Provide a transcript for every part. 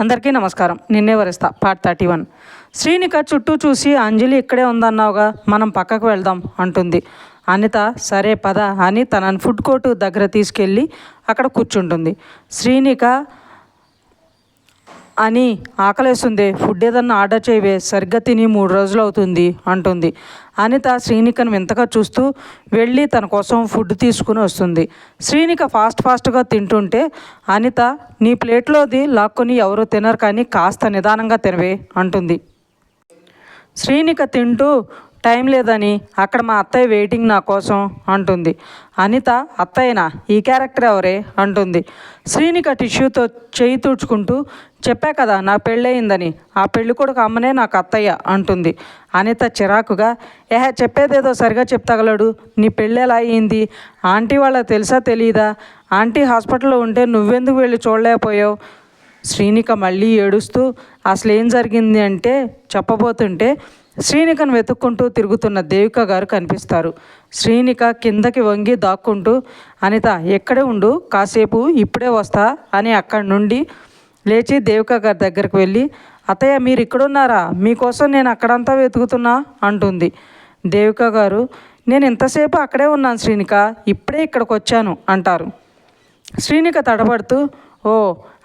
అందరికీ నమస్కారం. Ninne Varistha part thirty one Srinika చుట్టూ చూసి అంజలి ఇక్కడే ఉందన్నావుగా మనం పక్కకు వెళ్దాం అంటుంది. అనిత సరే పద అని తనని ఫుడ్ కోర్టు దగ్గర తీసుకెళ్ళి అక్కడ కూర్చుంటుంది. శ్రీనిక అని ఆకలేస్తుంది. ఫుడ్ ఏదన్నా ఆర్డర్ చేయవే సరిగ్గా తిని మూడు రోజులు అవుతుంది అంటుంది. అనిత శ్రీనికను వింతగా చూస్తూ వెళ్ళి తన కోసం ఫుడ్ తీసుకుని వస్తుంది. శ్రీనిక ఫాస్ట్ ఫాస్ట్గా తింటుంటే అనిత నీ ప్లేట్లోది లాక్కొని ఎవరు తినరు కానీ కాస్త నిదానంగా తినవే అంటుంది. శ్రీనిక తింటూ టైం లేదని అక్కడ మా అత్తయ్య వెయిటింగ్ నా కోసం అంటుంది. అనిత అత్తయ్యనా ఈ క్యారెక్టర్ ఎవరే? అంటుంది. శ్రీనిక టిష్యూతో చేయి తుడుచుకుంటూ చెప్పా కదా నా పెళ్ళయిందని. ఆ పెళ్ళి కొడుకు అమ్మనే నాకు అత్తయ్య అంటుంది. అనిత చిరాకుగా ఏహ చెప్పేదేదో సరిగా చెప్తగలడు. నీ పెళ్ళి ఎలా అయ్యింది ఆంటీ వాళ్ళ తెలుసా తెలియదా ఆంటీ హాస్పిటల్లో ఉంటే నువ్వెందుకు వెళ్ళి చూడలేకపోయావు? శ్రీనిక మళ్ళీ ఏడుస్తూ అసలు ఏం జరిగింది అంటే చెప్పబోతుంటే శ్రీనికను వెతుక్కుంటూ తిరుగుతున్న దేవిక గారు కనిపిస్తారు. శ్రీనిక కిందకి వంగి దాక్కుంటూ అనిత ఎక్కడే ఉండు? కాసేపు ఇప్పుడే వస్తా అని అక్కడి నుండి లేచి దేవిక గారి దగ్గరికి వెళ్ళి అత్తయ్య మీరు ఇక్కడున్నారా? మీకోసం నేను అక్కడంతా వెతుకుతున్నా అంటుంది. దేవిక గారు నేను ఇంతసేపు అక్కడే ఉన్నాను శ్రీనిక ఇప్పుడే ఇక్కడికి వచ్చాను అంటారు. శ్రీనిక తడబడుతూ ఓ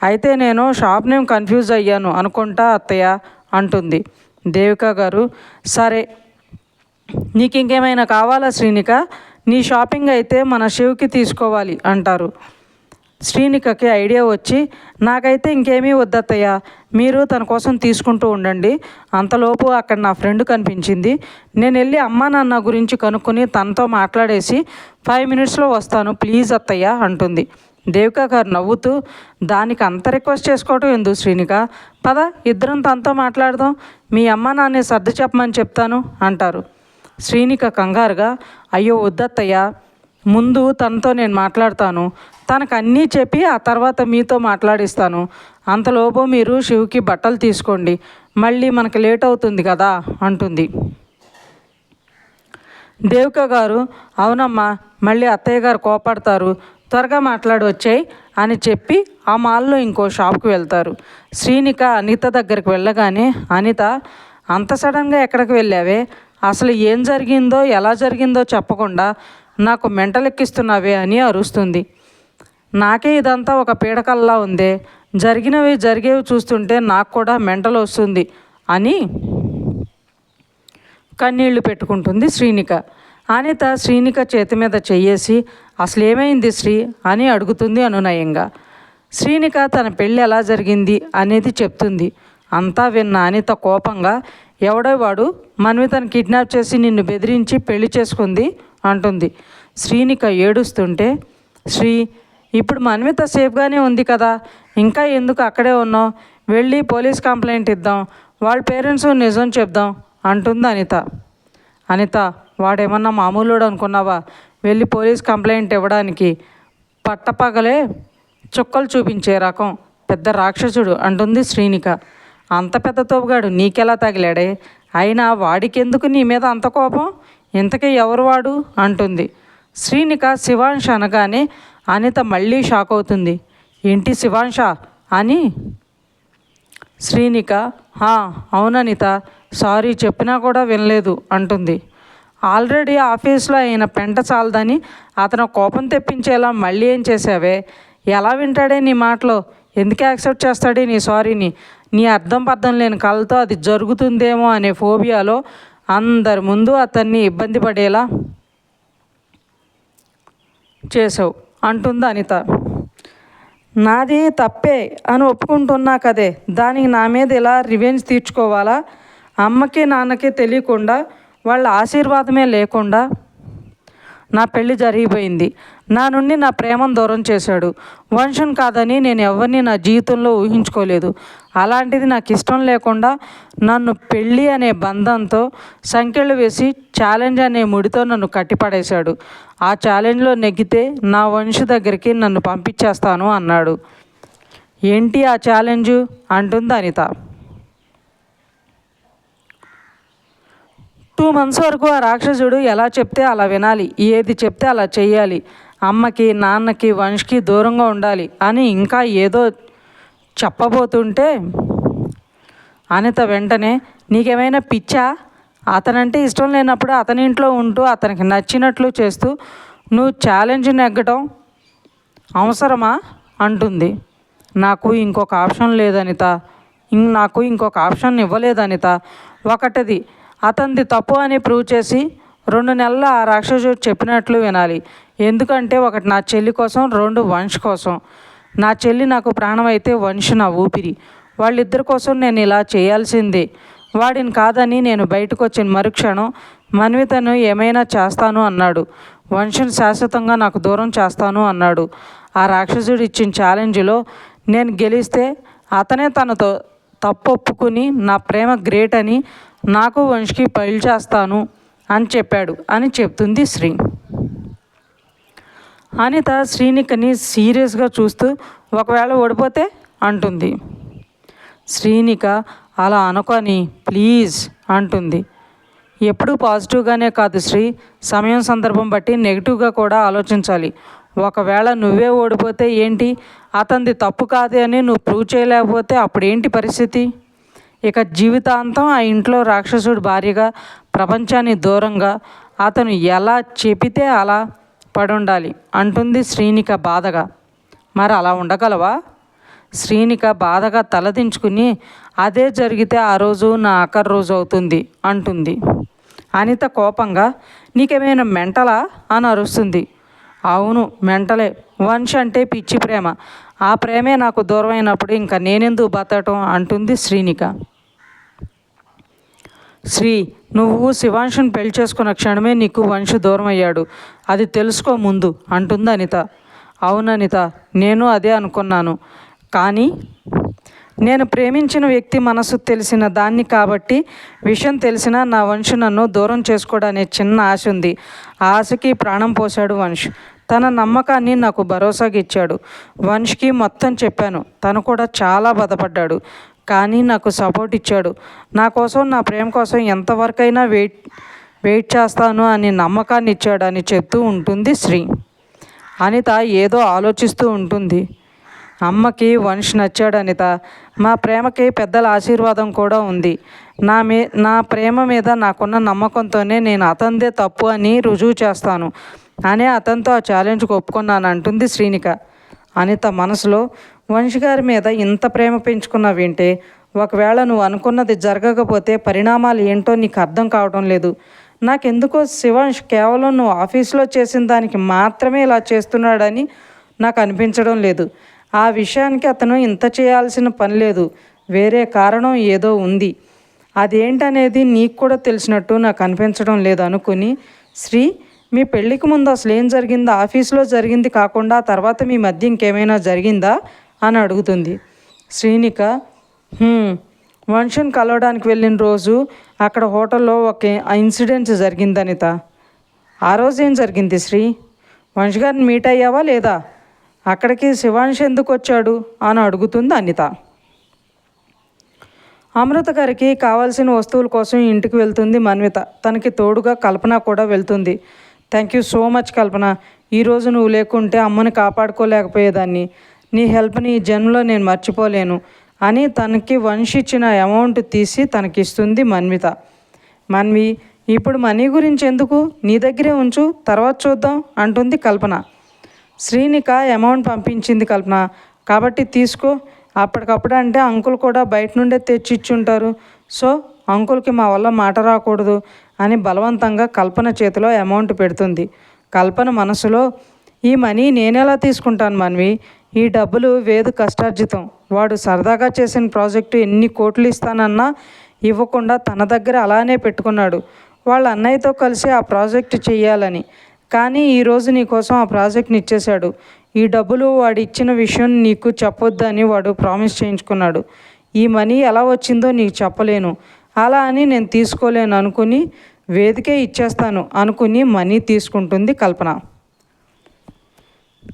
అయితే నేను షాప్ నేమ్ కన్ఫ్యూజ్ అయ్యాను అనుకుంటా అత్తయ్య అంటుంది. దేవిక గారు సరే నీకు ఇంకేమైనా కావాలా శ్రీనిక? నీ షాపింగ్ అయితే మన శివ్కి తీసుకోవాలి అంటారు. శ్రీనికకి ఐడియా వచ్చి నాకైతే ఇంకేమీ వద్దత్తయ్య మీరు తన కోసం తీసుకుంటూ ఉండండి. అంతలోపు అక్కడ నా ఫ్రెండ్ కనిపించింది. నేను వెళ్ళి అమ్మా నాన్న గురించి కనుక్కొని తనతో మాట్లాడేసి ఫైవ్ మినిట్స్లో వస్తాను ప్లీజ్ అత్తయ్య అంటుంది. దేవికా గారు నవ్వుతూ దానికి అంత రిక్వెస్ట్ చేసుకోవటం ఎందుకు శ్రీనిక? పద ఇద్దరం తనతో మాట్లాడదాం. మీ అమ్మ నాన్నే సర్ది చెప్పమని చెప్తాను అంటారు. శ్రీనిక కంగారుగా అయ్యో వద్దత్తయ్య ముందు తనతో నేను మాట్లాడతాను. తనకు అన్నీ చెప్పి ఆ తర్వాత మీతో మాట్లాడిస్తాను. అంతలోపు మీరు శివుకి బట్టలు తీసుకోండి. మళ్ళీ మనకు లేట్ అవుతుంది కదా అంటుంది. దేవిక గారు అవునమ్మా మళ్ళీ అత్తయ్య గారు కోపడతారు. త్వరగా మాట్లాడి వచ్చాయి అని చెప్పి ఆ మాల్లో ఇంకో షాప్కి వెళ్తారు. శ్రీనిక అనిత దగ్గరికి వెళ్ళగానే అనిత అంత సడన్గా ఎక్కడికి వెళ్ళావే? అసలు ఏం జరిగిందో ఎలా జరిగిందో చెప్పకుండా నాకు మెంటలెక్కిస్తున్నావే అని అరుస్తుంది. నాకే ఇదంతా ఒక పీడకల్లా ఉందే. జరిగినవి జరిగేవి చూస్తుంటే నాకు కూడా మెంటల్ వస్తుంది అని కన్నీళ్ళు పెట్టుకుంటుంది శ్రీనిక. అనిత శ్రీనిక చేతి మీద చెయ్యేసి అసలు ఏమైంది శ్రీ? అని అడుగుతుంది అనునయంగా. శ్రీనిక తన పెళ్ళి ఎలా జరిగింది అనేది చెప్తుంది. అంతా విన్న అనిత కోపంగా ఎవడో వాడు? మన్వితను కిడ్నాప్ చేసి నిన్ను బెదిరించి పెళ్ళి చేసుకుంది? అంటుంది. శ్రీనిక ఏడుస్తుంటే శ్రీ ఇప్పుడు మన్విత సేఫ్గానే ఉంది కదా? ఇంకా ఎందుకు అక్కడే ఉన్నావు? వెళ్ళి పోలీస్ కంప్లైంట్ ఇద్దాం. వాళ్ళ పేరెంట్స్ నిజం చెప్దాం అంటుంది అనిత. అనిత వాడేమన్నా మామూలుడు అనుకున్నావా? వెళ్ళి పోలీస్ కంప్లైంట్ ఇవ్వడానికి పట్టపగలే చుక్కలు చూపించే రకం. పెద్ద రాక్షసుడు అంటుంది శ్రీనిక. అంత పెద్ద తోపుగాడు నీకెలా తగిలాడే? అయినా వాడికెందుకు నీ మీద అంత కోపం? ఇంతకీ ఎవరు వాడు? అంటుంది. శ్రీనిక శివాంశ అనగానే అనిత మళ్ళీ షాక్ అవుతుంది. ఏంటి శివాంష అని శ్రీనిక "హా, అవుననిత. సారీ చెప్పినా కూడా వినలేదు అంటుంది. ఆల్రెడీ ఆఫీస్లో అయిన పెంట చాలదని అతను కోపం తెప్పించేలా మళ్ళీ ఏం చేసావే ఎలా వింటాడే నీ మాటలో? ఎందుకు యాక్సెప్ట్ చేస్తాడే నీ సారీని? నీ అర్థం పర్థం లేని కళ్ళతో అది జరుగుతుందేమో అనే ఫోబియాలో అందరి ముందు అతన్ని ఇబ్బంది పడేలా చేసావు అంటుంది అనిత. నాది తప్పే అని ఒప్పుకుంటున్నా కదే. దానికి నా మీద ఇలా రివెంజ్ తీర్చుకోవాలా? అమ్మకి నాన్నకి తెలియకుండా వాళ్ళ ఆశీర్వాదమే లేకుండా నా పెళ్ళి జరిగిపోయింది. నా నుండి నా ప్రేమను దూరం చేశాడు. వంశం కాదని నేను ఎవరిని నా జీవితంలో ఊహించుకోలేదు. అలాంటిది నాకు ఇష్టం లేకుండా నన్ను పెళ్ళి అనే బంధంతో సంఖ్యలు వేసి ఛాలెంజ్ అనే ముడితో నన్ను కట్టిపడేశాడు. ఆ ఛాలెంజ్లో నెగ్గితే నా వంశ దగ్గరికి నన్ను పంపించేస్తాను అన్నాడు. ఏంటి ఆ ఛాలెంజు? అంటుంది అనిత. టూ మంత్స్ వరకు ఆ రాక్షసుడు ఎలా చెప్తే అలా వినాలి ఏది చెప్తే అలా చేయాలి అమ్మకి నాన్నకి వంశకి దూరంగా ఉండాలి అని ఇంకా ఏదో చెప్పబోతుంటే అనిత వెంటనే నీకేమైనా పిచ్చా? అతనంటే ఇష్టం లేనప్పుడు అతని ఇంట్లో ఉంటూ అతనికి నచ్చినట్లు చేస్తూ నువ్వు ఛాలెంజ్ నెగ్గటం అవసరమా? అంటుంది. నాకు ఇంకొక ఆప్షన్ లేదనిత ఇం- నాకు ఇంకొక ఆప్షన్ ఇవ్వలేదు అనిత. ఒకటిది అతనిది తప్పు అని ప్రూవ్ చేసి రెండు నెలల ఆ రాక్షసుడు చెప్పినట్లు వినాలి. ఎందుకంటే ఒకటి నా చెల్లి కోసం రెండు వంశ్ కోసం. నా చెల్లి నాకు ప్రాణం అయితే వంశ్ నా ఊపిరి. వాళ్ళిద్దరి కోసం నేను ఇలా చేయాల్సిందే. వాడిని కాదని నేను బయటకు వచ్చిన మరుక్షణం మన్వితను ఏమైనా చేస్తాను అన్నాడు. వంశను శాశ్వతంగా నాకు దూరం చేస్తాను అన్నాడు. ఆ రాక్షసుడు ఇచ్చిన ఛాలెంజ్లో నేను గెలిస్తే అతనే తనతో తప్పు ఒప్పుకుని నా ప్రేమ గ్రేట్ అని నాకు వంశీకి పెళ్ళి చేస్తాను అని చెప్పాడు అని చెప్తుంది శ్రీ. అనిత శ్రీనికని సీరియస్గా చూస్తూ ఒకవేళ ఓడిపోతే అంటుంది. శ్రీనిక అలా అనుకొని ప్లీజ్ అంటుంది. ఎప్పుడూ పాజిటివ్గానే కాదు శ్రీ. సమయం సందర్భం బట్టి నెగిటివ్గా కూడా ఆలోచించాలి. ఒకవేళ నువ్వే ఓడిపోతే ఏంటి? అతనిది తప్పు కాదు అని నువ్వు ప్రూవ్ చేయలేకపోతే అప్పుడేంటి పరిస్థితి? ఇక జీవితాంతం ఆ ఇంట్లో రాక్షసుడు భార్యగా ప్రపంచాన్ని దూరంగా అతను ఎలా చెబితే అలా పడుండాలి అంటుంది శ్రీనిక బాధగా. మరి అలా ఉండగలవా? శ్రీనిక బాధగా తలదించుకుని అదే జరిగితే ఆ రోజు నా ఆఖరి రోజు అవుతుంది అంటుంది. అనిత కోపంగా నీకేమైనా మెంటలా? అని అరుస్తుంది. అవును మెంటలే. వంశ్ అంటే పిచ్చి ప్రేమ. ఆ ప్రేమే నాకు దూరమైనప్పుడు ఇంకా నేనెందుకు బతకటం? అంటుంది శ్రీనిక. శ్రీ నువ్వు శివాంశుని పెళ్ళి చేసుకున్న క్షణమే నీకు వంశ దూరం అయ్యాడు అది తెలుసుకో ముందు అంటుంది అనిత. అవును అనిత నేను అదే అనుకున్నాను. కానీ నేను ప్రేమించిన వ్యక్తి మనసు తెలిసిన దాన్ని కాబట్టి విషయం తెలిసినా నా వంశు నన్ను దూరం చేసుకోవడనే చిన్న ఆశ ఉంది. ఆ ఆశకి ప్రాణం పోశాడు వంశ్. తన నమ్మకాన్ని నాకు భరోసాగా ఇచ్చాడు. వంశ్కి మొత్తం చెప్పాను. తను కూడా చాలా బాధపడ్డాడు. కానీ నాకు సపోర్ట్ ఇచ్చాడు. నా కోసం నా ప్రేమ కోసం ఎంతవరకైనా వెయిట్ వెయిట్ చేస్తాను అని నమ్మకాన్ని ఇచ్చాడు అని చెప్తూ ఉంటుంది శ్రీ. అనిత ఏదో ఆలోచిస్తూ ఉంటుంది. అమ్మకి వంశ్ నచ్చాడు అనిత మా ప్రేమకి పెద్దల ఆశీర్వాదం కూడా ఉంది. నా మీ నా ప్రేమ మీద నాకున్న నమ్మకంతోనే నేను అతనిదే తప్పు అని రుజువు చేస్తాను. అనే అతనితో ఆ ఛాలెంజ్కి ఒప్పుకున్నాను అంటుంది శ్రీనిక. అనిత మనసులో వంశ్ గారి మీద ఇంత ప్రేమ పెంచుకున్నావేంటే ఒకవేళ నువ్వు అనుకున్నది జరగకపోతే పరిణామాలు ఏంటో నీకు అర్థం కావడం లేదు. నాకెందుకో శివాంష్ కేవలం నువ్వు ఆఫీస్లో చేసిన దానికి మాత్రమే ఇలా చేస్తున్నాడని నాకు అనిపించడం లేదు. ఆ విషయానికి అతను ఇంత చేయాల్సిన పని లేదు. వేరే కారణం ఏదో ఉంది. అదేంటనేది నీకు కూడా తెలిసినట్టు నాకు అనిపించడం లేదు అనుకుని శ్రీ మీ పెళ్ళికి ముందు అసలు ఏం జరిగిందో? ఆఫీస్లో జరిగింది కాకుండా తర్వాత మీ మధ్య ఇంకేమైనా జరిగిందా? అని అడుగుతుంది. శ్రీనిక "హ్మ్, కలవడానికి వెళ్ళిన రోజు అక్కడ హోటల్లో ఒక ఇన్సిడెంట్ జరిగింది అనిత ఆ రోజు ఏం జరిగింది శ్రీ? మనిషి గారిని మీట్ అయ్యావా లేదా? అక్కడికి శివాంశ్ ఎందుకు వచ్చాడు? అని అడుగుతుంది అనిత. అమృత గారికి కావాల్సిన వస్తువుల కోసం ఇంటికి వెళ్తుంది మన్విత. తనకి తోడుగా కల్పన కూడా వెళ్తుంది. Thank you so much Kalpana. ఈరోజు నువ్వు లేకుంటే అమ్మని కాపాడుకోలేకపోయేదాన్ని. నీ హెల్ప్ని ఈ జన్మలో నేను మర్చిపోలేను. అని తనకి వంశ్ ఇచ్చిన అమౌంట్ తీసి తనకిస్తుంది మన్విత. మన్వి ఇప్పుడు మనీ గురించి ఎందుకు? నీ దగ్గరే ఉంచు తర్వాత చూద్దాం అంటుంది కల్పన. శ్రీనిక అమౌంట్ పంపించింది కల్పన. కాబట్టి తీసుకో. అప్పటికప్పుడు అంటే అంకుల్ కూడా బయట నుండే తెచ్చి ఇచ్చుంటారు. సో అంకుల్కి మా వల్ల మాట రాకూడదు అని బలవంతంగా కల్పన చేతిలో అమౌంట్ పెడుతుంది. కల్పన మనసులో ఈ మనీ నేనెలా తీసుకుంటాను మన్వి? ఈ డబ్బులు వేదు కష్టార్జితం. వాడు సరదాగా చేసిన ప్రాజెక్టు ఎన్ని కోట్లు ఇస్తానన్నా ఇవ్వకుండా తన దగ్గర అలానే పెట్టుకున్నాడు. వాళ్ళ అన్నయ్యతో కలిసి ఆ ప్రాజెక్టు చేయాలని కానీ ఈరోజు నీకోసం ఆ ప్రాజెక్ట్ని ఇచ్చేశాడు. ఈ డబ్బులు వాడు ఇచ్చిన విషయం నీకు చెప్పొద్దని వాడు ప్రామిస్ చేయించుకున్నాడు. ఈ మనీ ఎలా వచ్చిందో నీకు చెప్పలేను. అలా అని నేను తీసుకోలేను అనుకుని వేదికే ఇచ్చేస్తాను అనుకుని మనీ తీసుకుంటుంది కల్పన.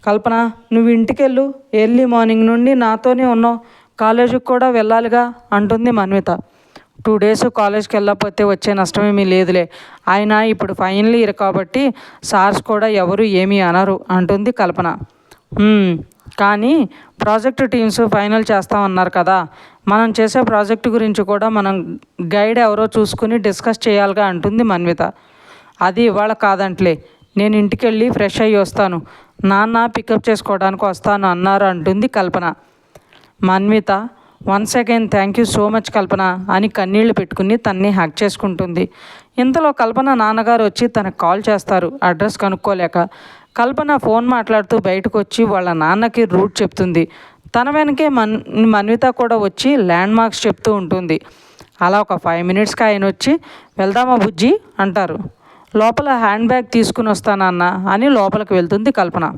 కల్పన నువ్వు ఇంటికెళ్ళు. ఎర్లీ మార్నింగ్ నుండి నాతోనే ఉన్నావు. కాలేజీకి కూడా వెళ్ళాలిగా అంటుంది మన్విత. టూ డేస్ కాలేజ్కి వెళ్ళకపోతే వచ్చే నష్టమేమీ లేదులే. ఆయన ఇప్పుడు ఫైనల్ ఇయర్ కాబట్టి సార్స్ కూడా ఎవరు ఏమీ అనరు అంటుంది కల్పన. కానీ ప్రాజెక్ట్ టీమ్స్ ఫైనల్ చేస్తామన్నారు కదా. మనం చేసే ప్రాజెక్ట్ గురించి కూడా మనం గైడ్ ఎవరో చూసుకుని డిస్కస్ చేయాలిగా అంటుంది మన్విత. అది ఇవాళ కాదంట్లే. నేను ఇంటికి వెళ్ళి ఫ్రెష్ అయ్యి వస్తాను. నాన్న పికప్ చేసుకోవడానికి వస్తాను అన్నారు అంటుంది Kalpana. Manvitha once again thank you so much Kalpana. అని కన్నీళ్ళు పెట్టుకుని తన్ని హ్యాక్ చేసుకుంటుంది. ఇంతలో కల్పన నాన్నగారు వచ్చి తనకు కాల్ చేస్తారు. అడ్రస్ కనుక్కోలేక. కల్పన ఫోన్ మాట్లాడుతూ బయటకు వచ్చి వాళ్ళ నాన్నకి రూట్ చెప్తుంది. తన వెనకే మన్ మన్విత కూడా వచ్చి ల్యాండ్ మార్క్స్ చెప్తూ ఉంటుంది. అలా ఒక ఫైవ్ మినిట్స్కి ఆయన వచ్చి వెళ్దామా బుజ్జి? అంటారు. లోపల హ్యాండ్ బ్యాగ్ తీసుకుని వస్తానన్న అని లోపలికి వెళ్తుంది కల్పన.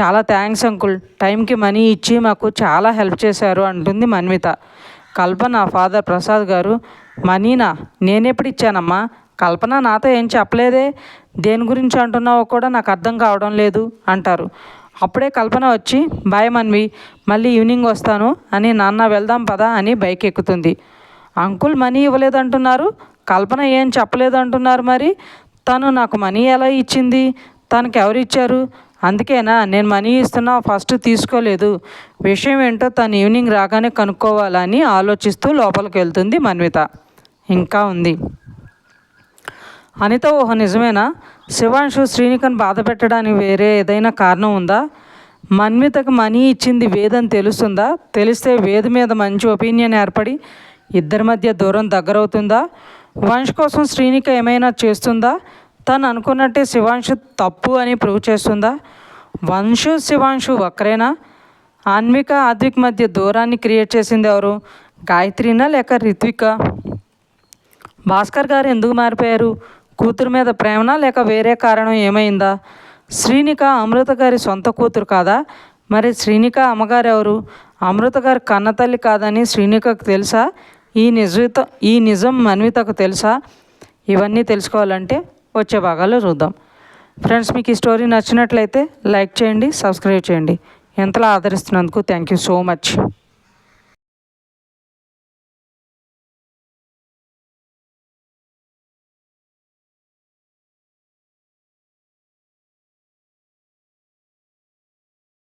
చాలా థ్యాంక్స్ అంకుల్ టైంకి మనీ ఇచ్చి మాకు చాలా హెల్ప్ చేశారు అంటుంది మన్విత. కల్పన ఫాదర్ ప్రసాద్ గారు మనీనా నేనెప్పుడు ఇచ్చానమ్మా? కల్పన నాతో ఏం చెప్పలేదే? దేని గురించి అంటున్నావో కూడా నాకు అర్థం కావడం లేదు అంటారు. అప్పుడే కల్పన వచ్చి బాయ్ మన్వి మళ్ళీ ఈవినింగ్ వస్తాను. అని నాన్న వెళ్దాం పదా అని బైక్ ఎక్కుతుంది. Uncle money ఇవ్వలేదంటున్నారు? కల్పన ఏం చెప్పలేదంటున్నారు మరి? తను నాకు మనీ ఎలా ఇచ్చింది? తనకి ఎవరు ఇచ్చారు? అందుకేనా నేను మనీ ఇస్తున్నా ఫస్ట్ తీసుకోలేదు. విషయం ఏంటో తను ఈవినింగ్ రాగానే కనుక్కోవాలని ఆలోచిస్తూ లోపలికి వెళ్తుంది మన్విత. ఇంకా ఉంది. అనిత ఊహ నిజమేనా? శివాంశు శ్రీనికన్ బాధ పెట్టడానికి వేరే ఏదైనా కారణం ఉందా? మన్వితకు మనీ ఇచ్చింది వేదని తెలుస్తుందా? తెలిస్తే వేద మీద మంచి ఒపీనియన్ ఏర్పడి ఇద్దరి మధ్య దూరం దగ్గరవుతుందా? వంశ్ కోసం శ్రీనిక ఏమైనా చేస్తుందా? తను అనుకున్నట్టే శివాంశు తప్పు అని ప్రూవ్ చేస్తుందా? వంశు శివాంశు ఒక్కరేనా ఆన్విక ఆద్విక్ మధ్య దూరాన్ని క్రియేట్ చేసింది ఎవరు? గాయత్రినా లేక రిత్విక? భాస్కర్ గారు ఎందుకు మారిపోయారు? కూతురు మీద ప్రేమనా లేక వేరే కారణం ఏమైందా? శ్రీనిక అమృత గారి సొంత కూతురు కాదా? మరి శ్రీనిక అమ్మగారు ఎవరు? అమృత గారి కన్నతల్లి కాదని శ్రీనికకు తెలుసా? ఈ నిజత ఈ నిజం మన్వితకు తెలుసా? ఇవన్నీ తెలుసుకోవాలంటే వచ్చే భాగాల్లో చూద్దాం. ఫ్రెండ్స్ మీకు ఈ స్టోరీ నచ్చినట్లయితే లైక్ చేయండి సబ్స్క్రైబ్ చేయండి. ఎంతలా ఆదరిస్తున్నందుకు థ్యాంక్ యూ సో మచ్.